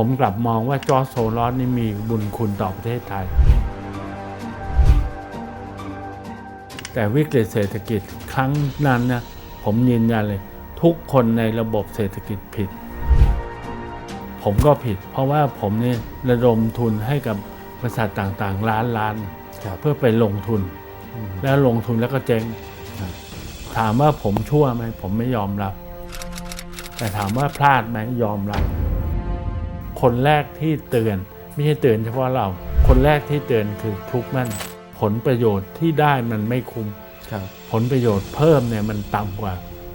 ผมกลับมองว่าจอร์จโซลอสนี่มีบุญคุณต่อประเทศไทย แต่วิกฤตเศรษฐกิจครั้งนั้นนะผมยืนยันเลย ทุกคนในระบบเศรษฐกิจผิด ผมก็ผิด เพราะว่าผมเนี่ยระดมทุนให้กับบริษัทต่างๆล้านล้านครับเพื่อไปลงทุน แล้วลงทุนแล้วก็เจ๊งครับถามว่าผมชั่วไหมผมไม่ยอมรับ แต่ถามว่าพลาดไหมยอมรับ คนแรกที่เตือน ไม่ใช่เตือนเฉพาะเรา คนแรกที่เตือนคือคลุกมั่นผลประโยชน์ที่ได้มันไม่คุ้มครับผลประโยชน์เพิ่มเนี่ยมันต่ำกว่า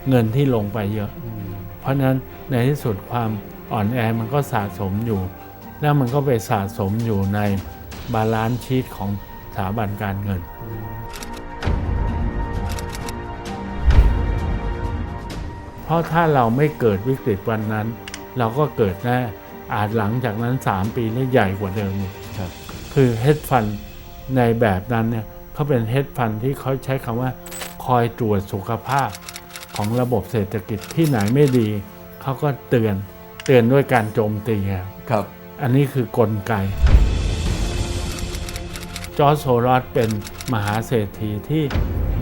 เงินที่ลงไปเยอะอืมเพราะฉะนั้นในที่สุดความอ่อนแอมันก็สะสมอยู่ แล้วมันก็ไปสะสมอยู่ในบาลานซ์ชีตของสถาบันการเงิน เพราะถ้าเราไม่เกิดวิกฤตวันนั้น เราก็เกิดแน่ อาจหลังจากนั้น 3 ปีนี่ใหญ่กว่าเดิมอีกครับคือเฮดฟันในแบบนั้นเนี่ยเขาเป็นเฮดฟันที่เขาใช้คำว่าคอยตรวจสุขภาพของระบบเศรษฐกิจที่ไหนไม่ดี เขาก็เตือนเตือนด้วยการโจมตีครับครับอันนี้คือกลไก จอร์จโซรอสเป็นมหาเศรษฐีที่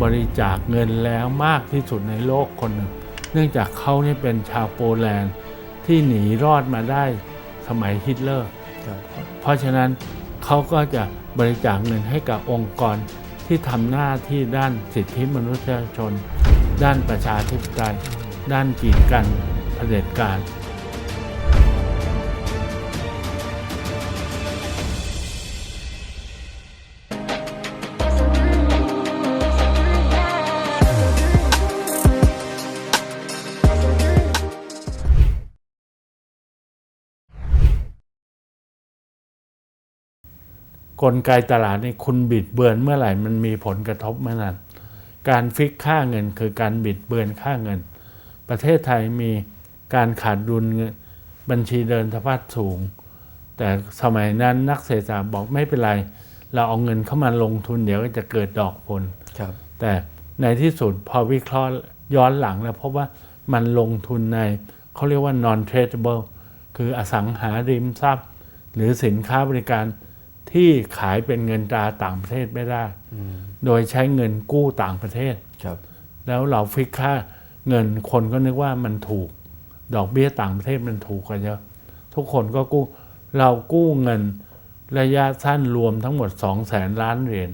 บริจาคเงินแล้วมากที่สุดในโลกคนหนึ่ง เนื่องจากเขาเนี่ยเป็นชาวโปแลนด์ที่หนีรอดมาได้ สมัยฮิตเลอร์ครับเพราะฉะนั้นเขาก็จะบริจาคเงินให้กับองค์กรที่ทำหน้าที่ด้านสิทธิมนุษยชน ด้านประชาธิปไตย ด้านกีดกันเผด็จการ กลไกตลาดนี่คุณบิดเบือนเมื่อไหร่มันมีผลกระทบเมื่อนั้นการฟิกค่าเงินคือการบิดเบือนค่าเงิน ประเทศไทยมีการขาดดุลเงินบัญชีเดินสะพัดสูง แต่สมัยนั้นนักเศรษฐศาสตร์บอกไม่เป็นไร เราเอาเงินเข้ามาลงทุนเดี๋ยวก็จะเกิดดอกผลครับแต่ในที่สุดพอวิเคราะห์ย้อนหลังแล้วพบว่ามันลงทุนในเขาเรียกว่า non tradable คืออสังหาริมทรัพย์ หรือสินค้าบริการ ที่ขายเป็นเงินตราต่างประเทศไม่ได้อืมโดยใช้เงินกู้ต่างประเทศ ครับ แล้วเราฟิกค่าเงินคนก็นึกว่ามันถูก ดอกเบี้ยต่างประเทศมันถูกกว่าเยอะ ทุกคนก็กู้ เรากู้เงินระยะสั้นรวมทั้งหมด2 0 0แสนล้านเหรียญ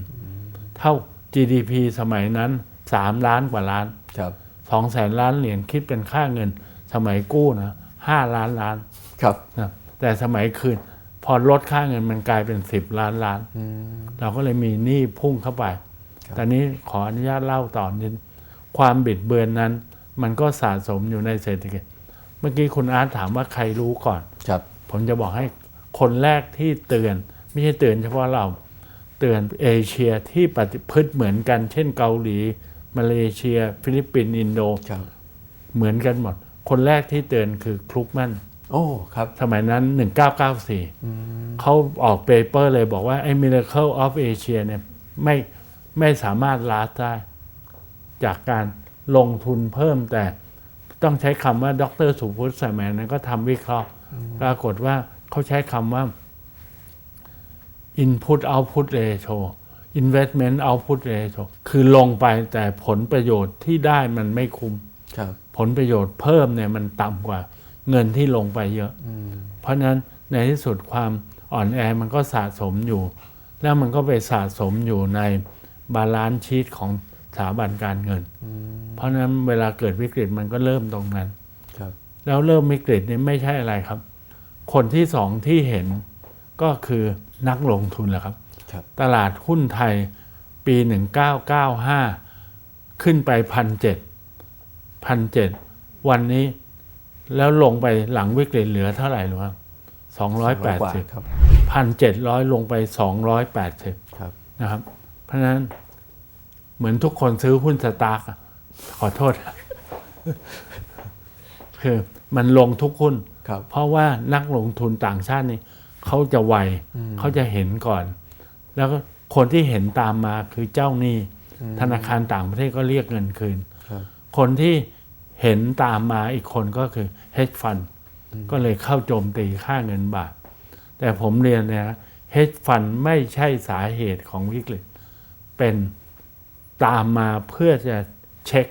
เท่า GDP สมัยนั้น 3 ล้านกว่าล้าน ครับ2แสนล้านเหรียญคิดเป็นค่าเงิน สมัยกู้นะ5ล้านล้าน ครับ นะแต่สมัยคืนพ อลดค่าเงินมันกลายเป็น10ล้านล้านอืมเราก็เลยมีหนี้พุ่งเข้าไปครับแต่นี้ขออนุญาตเล่าต่อนิดความบิดเบือนนั้น มันก็สะสมอยู่ในเศรษฐกิจ เมื่อกี้คุณอาร์ตถามว่าใครรู้ก่อนครับ ผมจะบอกให้คนแรกที่เตือน ไม่ใช่เตือนเฉพาะเราเตือนเอเชียที่ปฏิพฤติเหมือนกัน เช่นเกาหลี มาเลเซีย ฟิลิปปินส์อินโดครับเหมือนกันหมด คนแรกที่เตือนคือคลุกมัน โอ้ครับสมัยนั้น 1994เขาออกเปเปอร์เลยบอกว่า ไอ้ Miracle of Asia เนี่ยไม่ไม่สามารถลาได้ จากการลงทุนเพิ่มแต่ต้องใช้คำว่าดรสุพุทธสมัยนั้นก็ทำวิเคราะห์ ปรากฏว่าเขาใช้คำว่า input output ratio investment output ratio คือลงไปแต่ผลประโยชน์ที่ได้มันไม่คุ้มครับผลประโยชน์เพิ่มเนี่ยมันต่ำกว่า เงินที่ลงไปเยอะอืมเพราะฉะนั้นในที่สุดความอ่อนแอมันก็สะสมอยู่ แล้วมันก็ไปสะสมอยู่ในบาลานซ์ชีตของสถาบันการเงินอืมเพราะฉะนั้นเวลาเกิดวิกฤตมันก็เริ่มตรงนั้นครับแล้วเริ่มวิกฤตนี่ไม่ใช่อะไรครับ คนที่สองที่เห็นก็คือนักลงทุนแหละครับครับตลาดหุ้นไทยปี 1995 ขึ้นไปพันเจ็ดพันเจ็ดวันนี้ แล้วลงไปหลังวิกฤตเหลือเท่าไหร่หรือว่าสองร้อยแปดกว่าสิบครับพันเจ็ดร้อยลงไปสองร้อยแปดสิบครับนะครับ เพราะฉะนั้นเหมือนทุกคนซื้อหุ้นสตาร์กอะขอโทษ คือมันลงทุกหุ้นครับเพราะว่านักลงทุนต่างชาตินี่เขาจะไวอืมเขาจะเห็นก่อน แล้วก็คนที่เห็นตามมาคือเจ้าหนี้อืมธนาคารต่างประเทศก็เรียกเงินคืนครับคนที่ เห็นตามมาอีกคนก็คือ hedge fund ก็เลยเข้าโจมตีค่าเงินบาท แต่ผมเรียนเนี่ยเฮดฟันไม่ใช่สาเหตุของวิกฤต เป็นตามมาเพื่อจะเช็ค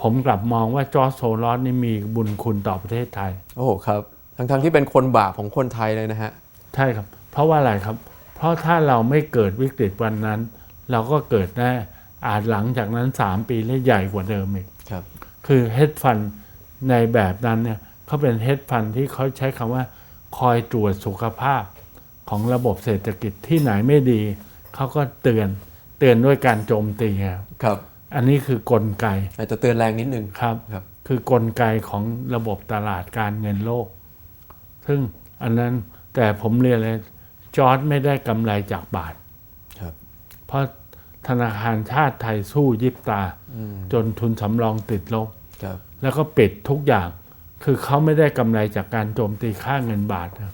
ผมกลับมองว่าจอร์จโซลอสนี่มีบุญคุณต่อประเทศไทย โอ้โหครับ ทั้งๆที่เป็นคนบาปของคนไทยเลยนะฮะ ใช่ครับ เพราะว่าอะไรครับ เพราะถ้าเราไม่เกิดวิกฤตวันนั้น เราก็เกิดแน่อาจหลังจากนั้นสามปีและใหญ่กว่าเดิมอีกครับ คือเฮดฟันในแบบนั้นเนี่ยเขาเป็นเฮดฟันที่เขาใช้คำว่า คอยตรวจสุขภาพของระบบเศรษฐกิจที่ไหนไม่ดี เขาก็เตือนเตือนด้วยการโจมตีครับครับ อันนี้คือกลไกอาจจะเตือนแรงนิดนึงครับครับ คือกลไกของระบบตลาดการเงินโลก ซึ่งอันนั้นแต่ผมเรียนเลยจอร์ดไม่ได้กำไรจากบาท ครับ เพราะ ธนาคารชาติไทยสู้ยิบตาอืมจนทุนสำรองติดลบครับแล้วก็ปิดทุกอย่าง คือเขาไม่ได้กำไรจากการโจมตีค่าเงินบาทนะ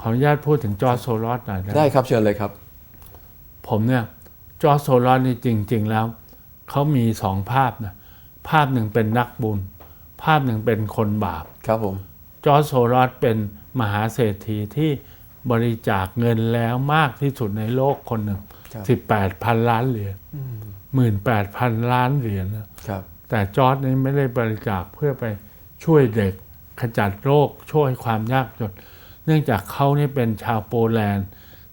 ขออนุญาตพูดถึงจอร์จโซลอสหน่อยนะได้ครับเชิญเลยครับ ผมเนี่ยจอร์จโซลอสนี่จริง ๆ แล้ว เขามีสองภาพนะภาพหนึ่งเป็นนักบุญ ภาพหนึ่งเป็นคนบาปครับผมจอร์จโซลอสเป็นมหาเศรษฐีที่บริจาคเงินแล้วมากที่สุดในโลกคนหนึ่งครับ สิบแปดพันล้านเหรียญหมื่นแปดพันล้านเหรียญนะครับแต่จอร์ดนี้ไม่ได้บริจาคเพื่อไปช่วยเด็กขจัดโรคช่วยความยากจน เนื่องจากเขานี่เป็นชาวโปแลนด์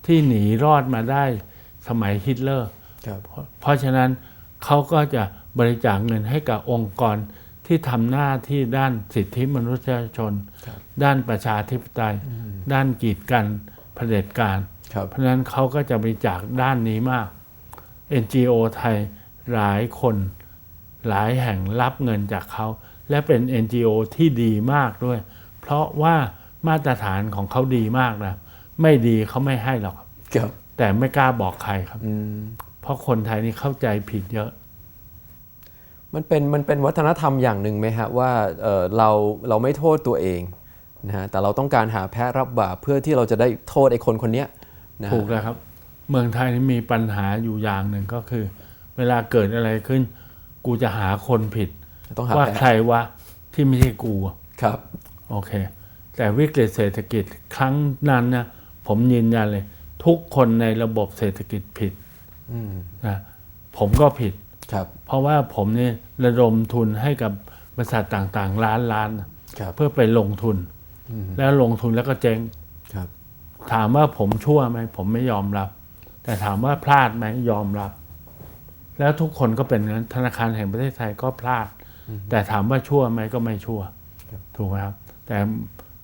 ที่หนีรอดมาได้สมัยฮิตเลอร์ครับเพราะเพราะฉะนั้นเขาก็จะบริจาคเงินให้กับองค์กรที่ทำหน้าที่ด้านสิทธิมนุษยชนครับด้านประชาธิปไตย ด้านกีดกันเผด็จการครับ เพราะฉะนั้นเขาก็จะบริจาคด้านนี้มาก NGO ไทยหลายคนหลายแห่งรับเงินจากเขา และเป็น NGO ที่ดีมากด้วย เพราะว่ามาตรฐานของเขาดีมากนะไม่ดีเขาไม่ให้หรอกครับแต่ไม่กล้าบอกใครครับอืมเพราะคนไทยนี่เข้าใจผิดเยอะ มันเป็นมันเป็นวัฒนธรรมอย่างหนึ่งไหมฮะว่าเอ่อเราเราไม่โทษตัวเองนะฮะแต่เราต้องการหาแพ้รับบาปเพื่อที่เราจะได้โทษไอ้คนคนเนี้ย นะฮะถูกแล้วครับ เมืองไทยนี่มีปัญหาอยู่อย่างหนึ่งก็คือ เวลาเกิดอะไรขึ้น กูจะหาคนผิดต้องหาว่าแพ้ใครวะที่ไม่ใช่กูอะครับ โอเค แต่วิกฤตเศรษฐกิจครั้งนั้นนะผมยืนยันเลย ทุกคนในระบบเศรษฐกิจผิดอืมนะผมก็ผิดครับ เพราะว่าผมเนี่ยระดมทุนให้กับบริษัทต่างๆ ล้านล้านๆครับเพื่อไปลงทุน แล้วลงทุนแล้วก็เจ๊งครับ ถามว่าผมชั่วไหมผมไม่ยอมรับ แต่ถามว่าพลาดไหมยอมรับ แล้วทุกคนก็เป็นอย่างนั้นธนาคารแห่งประเทศไทยก็พลาด แต่ถามว่าชั่วไหมก็ไม่ชั่ว ถูกไหมครับ แต่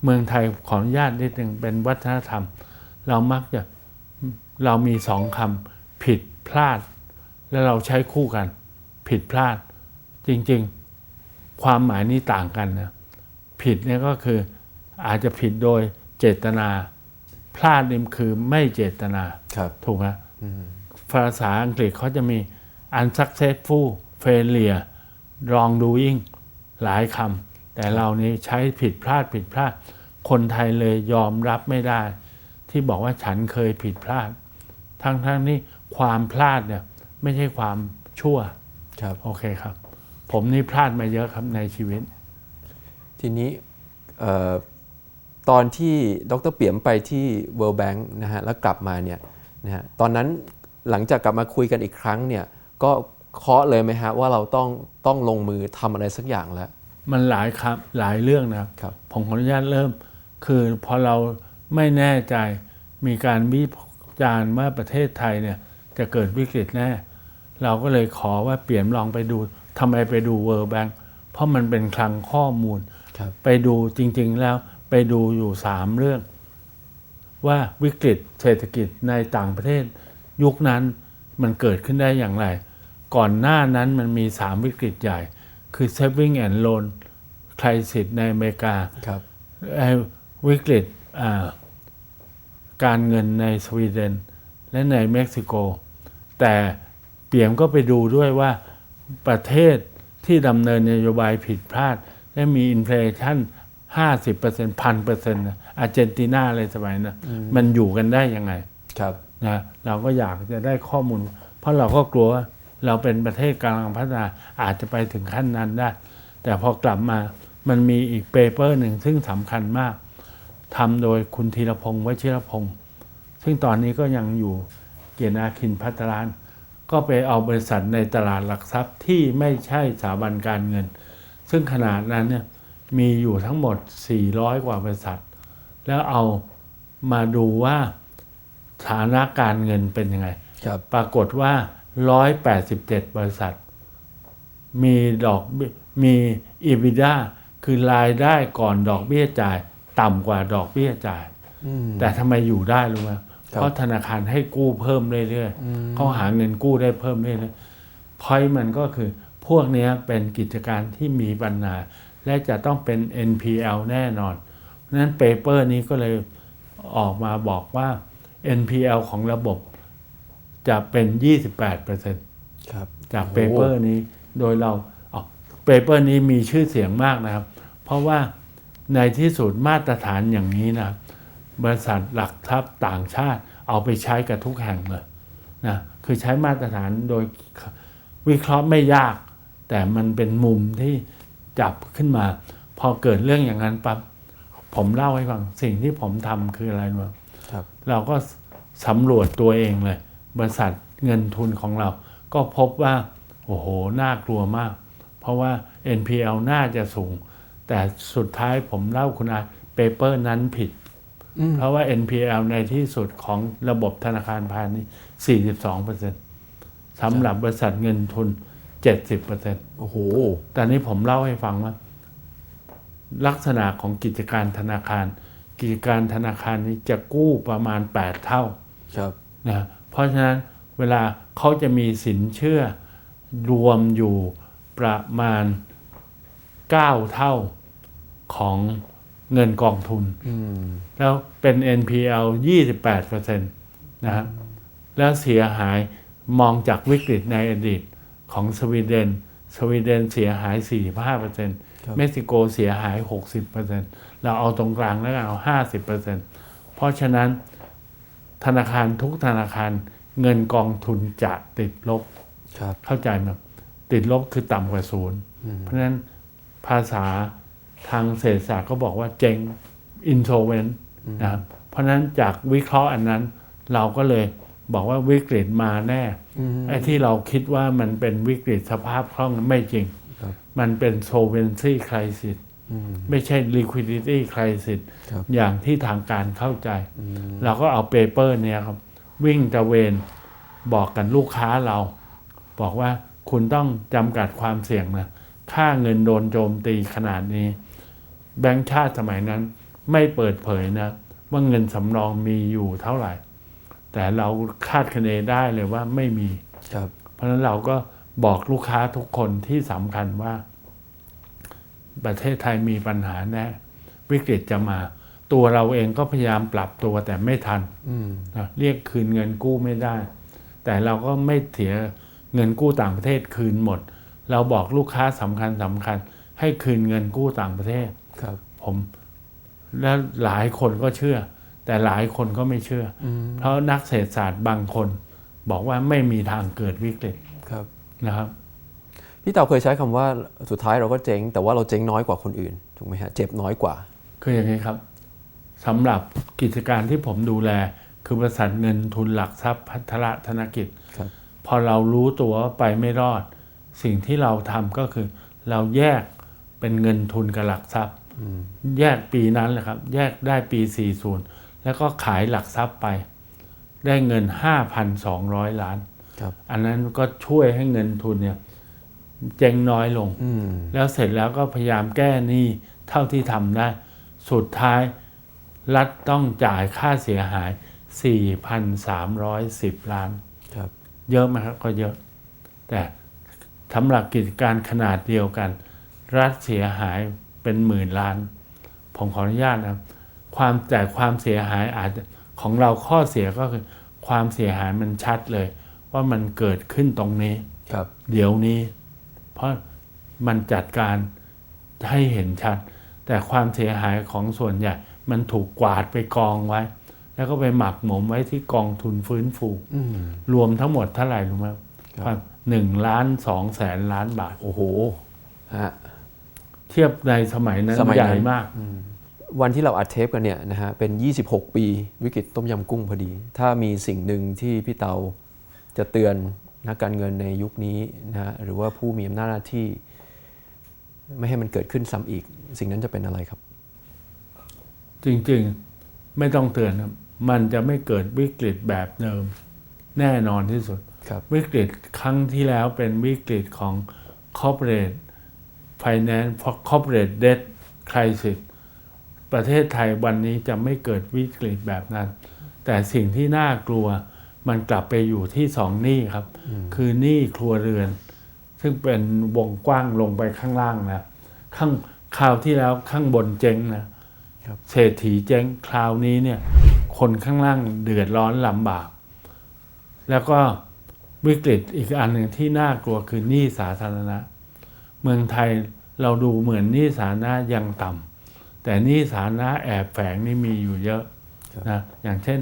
เมืองไทยขออนุญาตนิดหนึ่งเป็นวัฒนธรรม เรามักจะเรามีสองคำผิดพลาด แล้วเราใช้คู่กัน ผิดพลาด จริงๆ ความหมายนี้ต่างกันนะผิดเนี่ยก็คืออาจจะผิดโดยเจตนา พลาดนี่คือไม่เจตนาครับถูกไหมภาษาอังกฤษเขาจะมี unsuccessful failure wrong doing หลายคำแต่เรานี่ใช้ผิดพลาดผิดพลาด คนไทยเลยยอมรับไม่ได้ ที่บอกว่าฉันเคยผิดพลาด ทั้งๆนี่ความพลาดเนี่ยไม่ใช่ความชั่วครับโอเคครับ ผมนี่พลาดมาเยอะครับในชีวิต ทีนี้เอ่อ ตอนที่ดรเปี่ยมไปที่ World Bank นะฮะแล้วกลับมาเนี่ยนะฮะตอนนั้นหลังจากกลับมาคุยกันอีกครั้งเนี่ยก็เคาะเลยไหมฮะว่าเราต้องต้องลงมือทำอะไรสักอย่างแล้ว มันหลายครับหลายเรื่องนะครับครับผมขออนุญาตเริ่ม คือพอเราไม่แน่ใจมีการวิจารณ์ว่าประเทศไทยเนี่ยจะเกิดวิกฤตแน่ เราก็เลยขอว่าเปลี่ยนลองไปดูทำไมไปดู World Bank เพราะมันเป็นคลังข้อมูลครับไปดูจริง ๆ แล้ว ไปดูอยู่สามเรื่อง ว่าวิกฤตเศรษฐกิจในต่างประเทศ ยุคนั้นมันเกิดขึ้นได้อย่างไร ก่อนหน้านั้นมันมีสามวิกฤตใหญ่ คือ saving and loan crisis ในอเมริกาครับไอ้วิกฤตอ่าการเงินในสวีเดน และในเม็กซิโก แต่เปี่ยมก็ไปดูด้วยว่าประเทศที่ดำเนินนโยบายผิดพลาด และมีอินฟลชัน 50%พันเปอร์เซ็นต์อาร์เจนตินาอะไรสมัยนะมันอยู่กันได้ยังไงครับนะเราก็อยากจะได้ข้อมูล เพราะเราก็กลัวว่าเราเป็นประเทศกำลังพัฒนาอาจจะไปถึงขั้นนั้นได้ แต่พอกลับมามันมีอีกเปเปอร์หนึ่งซึ่งสำคัญมากทำโดยคุณธีรพงศ์วชิรพงศ์ซึ่งตอนนี้ก็ยังอยู่เกียรตินาคินพัฒรานก็ไปเอาบริษัทในตลาดหลักทรัพย์ที่ไม่ใช่สถาบันการเงิน ซึ่งขนาดนั้นเนี่ย มีอยู่ทั้งหมด 400 กว่าบริษัท แล้วเอามาดูว่าฐานะการเงินเป็นยังไงครับปรากฏว่า 187 บริษัท มีดอกเบี้ยมี EBITDA คือรายได้ก่อนดอกเบี้ยจ่าย ต่ำกว่าดอกเบี้ยจ่ายอืมแต่ทำไมอยู่ได้รู้ไหมครับเพราะธนาคารให้กู้เพิ่มเรื่อยๆเขาหาเงินกู้ได้เพิ่มเรื่อยๆพอยมันก็คือพวกเนี้ยเป็นกิจการที่มีปัญหา และจะต้องเป็น NPL แน่นอนเพราะฉะนั้นเปเปอร์นี้ก็เลยออกมาบอกว่า NPL ของระบบจะเป็น 28%ครับจากโอ้เปเปอร์นี้โดยเราเปเปอร์นี้มีชื่อเสียงมากนะครับ เพราะว่าในที่สุดมาตรฐานอย่างนี้นะบริษัทหลักทรัพย์ต่างชาติเอาไปใช้กับทุกแห่งเลยนะคือใช้มาตรฐานโดยวิเคราะห์ไม่ยาก แต่มันเป็นมุมที่ จับขึ้นมา พอเกิดเรื่องอย่างนั้นปั๊บผมเล่าให้ฟังสิ่งที่ผมทำคืออะไรรู้ไหมครับเราก็สำรวจตัวเองเลย บริษัทเงินทุนของเรา ก็พบว่า โอ้โห น่ากลัวมาก เพราะว่า NPL น่าจะสูง แต่สุดท้ายผมเล่าคุณอาเปเปอร์นั้นผิดอืมเพราะว่า NPL ในที่สุดของระบบธนาคารพาณิชย์ 42%สำหรับบริษัทเงินทุน 70%โอ้โห แต่นี้ผมเล่าให้ฟังว่า ลักษณะของกิจการธนาคาร กิจการธนาคารนี้จะกู้ประมาณ8เท่า ครับ นะ เพราะฉะนั้นเวลาเขาจะมีสินเชื่อรวมอยู่ประมาณ9เท่าของเงินกองทุนอืมแล้วเป็น NPL 28%นะครับแล้วเสียหายมองจากวิกฤตในอดีต ของสวีเดน สวีเดนเสียหาย 45%เม็กซิโกเสียหาย 60%เราเอาตรงกลางแล้วกันเอา 50%เพราะฉะนั้นธนาคารทุกธนาคารเงินกองทุนจะติดลบครับเข้าใจไหมติดลบคือต่ำกว่าศูนย์เพราะฉะนั้นภาษาทางเศรษฐศาสตร์ก็บอกว่าเจ๊ง insolvent นะครับเพราะฉะนั้นจากวิเคราะห์อันนั้นเราก็เลย บอกว่าวิกฤตมาแน่อืมไอ้ที่เราคิดว่ามันเป็นวิกฤตสภาพคล่องไม่จริงครับมันเป็น solvency crisis อืมไม่ใช่ liquidity crisis ครับอย่างที่ทางการเข้าใจ เราก็เอาเปเปอร์เนี่ยครับ วิ่งตระเวนบอกกันลูกค้าเรา บอกว่าคุณต้องจำกัดความเสี่ยงนะค่าเงินโดนโจมตีขนาดนี้ แบงก์ชาติสมัยนั้นไม่เปิดเผยนะ ว่าเงินสำรองมีอยู่เท่าไหร่ แต่เราคาดคะเนได้เลยว่าไม่มี ครับ เพราะฉะนั้นเราก็บอกลูกค้าทุกคนที่สำคัญว่า ประเทศไทยมีปัญหาแน่วิกฤตจะมา ตัวเราเองก็พยายามปรับตัวแต่ไม่ทันอืมนะเรียกคืนเงินกู้ไม่ได้ แต่เราก็ไม่เสียเงินกู้ต่างประเทศคืนหมด เราบอกลูกค้าสำคัญสำคัญ ให้คืนเงินกู้ต่างประเทศ ครับ ผม และหลายคนก็เชื่อ แต่หลายคนก็ไม่เชื่อออืมเพราะนักเศรษฐศาสตร์บางคน บอกว่าไม่มีทางเกิดวิกฤตครับนะครับพี่เต่าเคยใช้คำว่าสุดท้ายเราก็เจ๊ง แต่ว่าเราเจ๊งน้อยกว่าคนอื่นถูกไหมฮะเจ็บน้อยกว่า คืออย่างนี้ครับสำหรับกิจการที่ผมดูแล คือบริษัทเงินทุนหลักทรัพย์พัฒระธนกิจครับพอเรารู้ตัวว่าไปไม่รอด สิ่งที่เราทำก็คือ เราแยกเป็นเงินทุนกับหลักทรัพย์ แยกปีนั้นแหละครับ แยกได้ปี 40 แล้วก็ขายหลักทรัพย์ไป ได้เงิน 5,200 ล้านครับอันนั้นก็ช่วยให้เงินทุนเนี่ยเจ๊งน้อยลงอืมแล้วเสร็จแล้วก็พยายามแก้หนี้เท่าที่ทำได้ สุดท้ายรัฐต้องจ่ายค่าเสียหาย 4,310 ล้านครับเยอะไหมครับก็เยอะ แต่สำหรับกิจการขนาดเดียวกัน รัฐเสียหายเป็นหมื่นล้าน ผมขออนุญาตนะครับ ความแต่ความเสียหายอาจจะของเราข้อเสียก็คือ ความเสียหายมันชัดเลย ว่ามันเกิดขึ้นตรงนี้ครับ เดี๋ยวนี้ เพราะมันจัดการให้เห็นชัด แต่ความเสียหายของส่วนใหญ่ มันถูกกวาดไปกองไว้ แล้วก็ไปหมักหมมไว้ที่กองทุนฟื้นฟูอืมรวมทั้งหมดเท่าไหร่รู้ไหมครับครับความหนึ่งล้านสองแสนล้านบาท โอ้โหฮะเพราะฉะนั้นครับเวลาเขาจะมีสินเชื่อรวมอยู่ประมาณ9เท่าของเงินกองทุนอืมแล้วเทียบในสมัยนั้นสมัยนั้นใหญ่มาก วันที่เราอัดเทปกันเนี่ยนะฮะเป็น 26 ปีวิกฤตต้มยำกุ้งพอดี ถ้ามีสิ่งหนึ่งที่พี่เตาจะเตือนนักการเงินในยุคนี้นะฮะหรือว่าผู้มีอำนาจหน้าที่ ไม่ให้มันเกิดขึ้นซ้ำอีก สิ่งนั้นจะเป็นอะไรครับ จริงๆไม่ต้องเตือนครับมันจะไม่เกิดวิกฤตแบบเดิมแน่นอนที่สุดครับวิกฤตครั้งที่แล้วเป็นวิกฤตของ corporate finance corporate debt crisis ประเทศไทยวันนี้จะไม่เกิดวิกฤตแบบนั้น แต่สิ่งที่น่ากลัวมันกลับไปอยู่ที่สองหนี้ครับ คือหนี้ครัวเรือน ซึ่งเป็นวงกว้างลงไปข้างล่างนะข้างคราวที่แล้วข้างบนเจ๊งนะครับเศรษฐีเจ๊งคราวนี้เนี่ย คนข้างล่างเดือดร้อนลำบาก แล้วก็วิกฤตอีกอันหนึ่งที่น่ากลัวคือหนี้สาธารณะ เมืองไทยเราดูเหมือนหนี้สาธารณะยังต่ำ แต่หนี้สาธารณะแอบแฝงนี่มีอยู่เยอะครับนะอย่างเช่น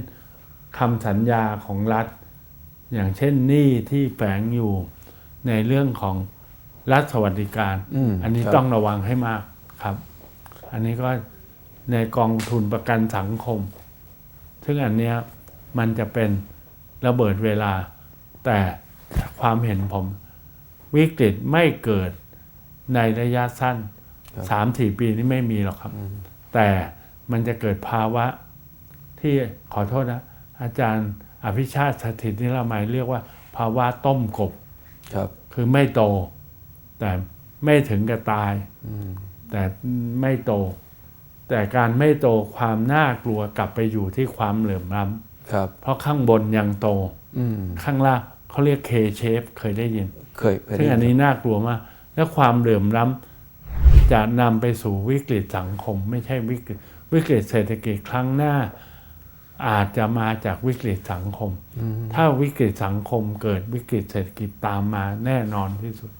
คำสัญญาของรัฐ อย่างเช่นหนี้ที่แฝงอยู่ในเรื่องของรัฐสวัสดิการอืมอันนี้ครับต้องระวังให้มากครับ อันนี้ก็ในกองทุนประกันสังคม ซึ่งอันเนี้ยมันจะเป็นระเบิดเวลา แต่ความเห็นผมวิกฤตไม่เกิดในระยะสั้นครับ สามสี่ปีนี่ไม่มีหรอกครับ แต่มันจะเกิดภาวะที่ขอโทษนะ อาจารย์อภิชาติสถิตนิรมัยเรียกว่า ภาวะต้มกบครับ คือไม่โต แต่ไม่ถึงกับตายแต่ไม่โต แต่การไม่โตความน่ากลัวกลับไปอยู่ที่ความเหลื่อมล้ครับำเพราะข้างบนยังโตอืมข้างล่างเขาเรียก K shape เคยได้ยิน เคยเคยได้ซึ่งยิอันนนี้น่ากลัวมาก และความเหลื่อมล้ำ จะนำไปสู่วิกฤตสังคม ไม่ใช่วิกฤตวิกฤตเศรษฐกิจครั้งหน้า อาจจะมาจากวิกฤตสังคม ถ้าวิกฤตสังคมเกิดวิกฤตเศรษฐกิจตามมาแน่นอนที่สุด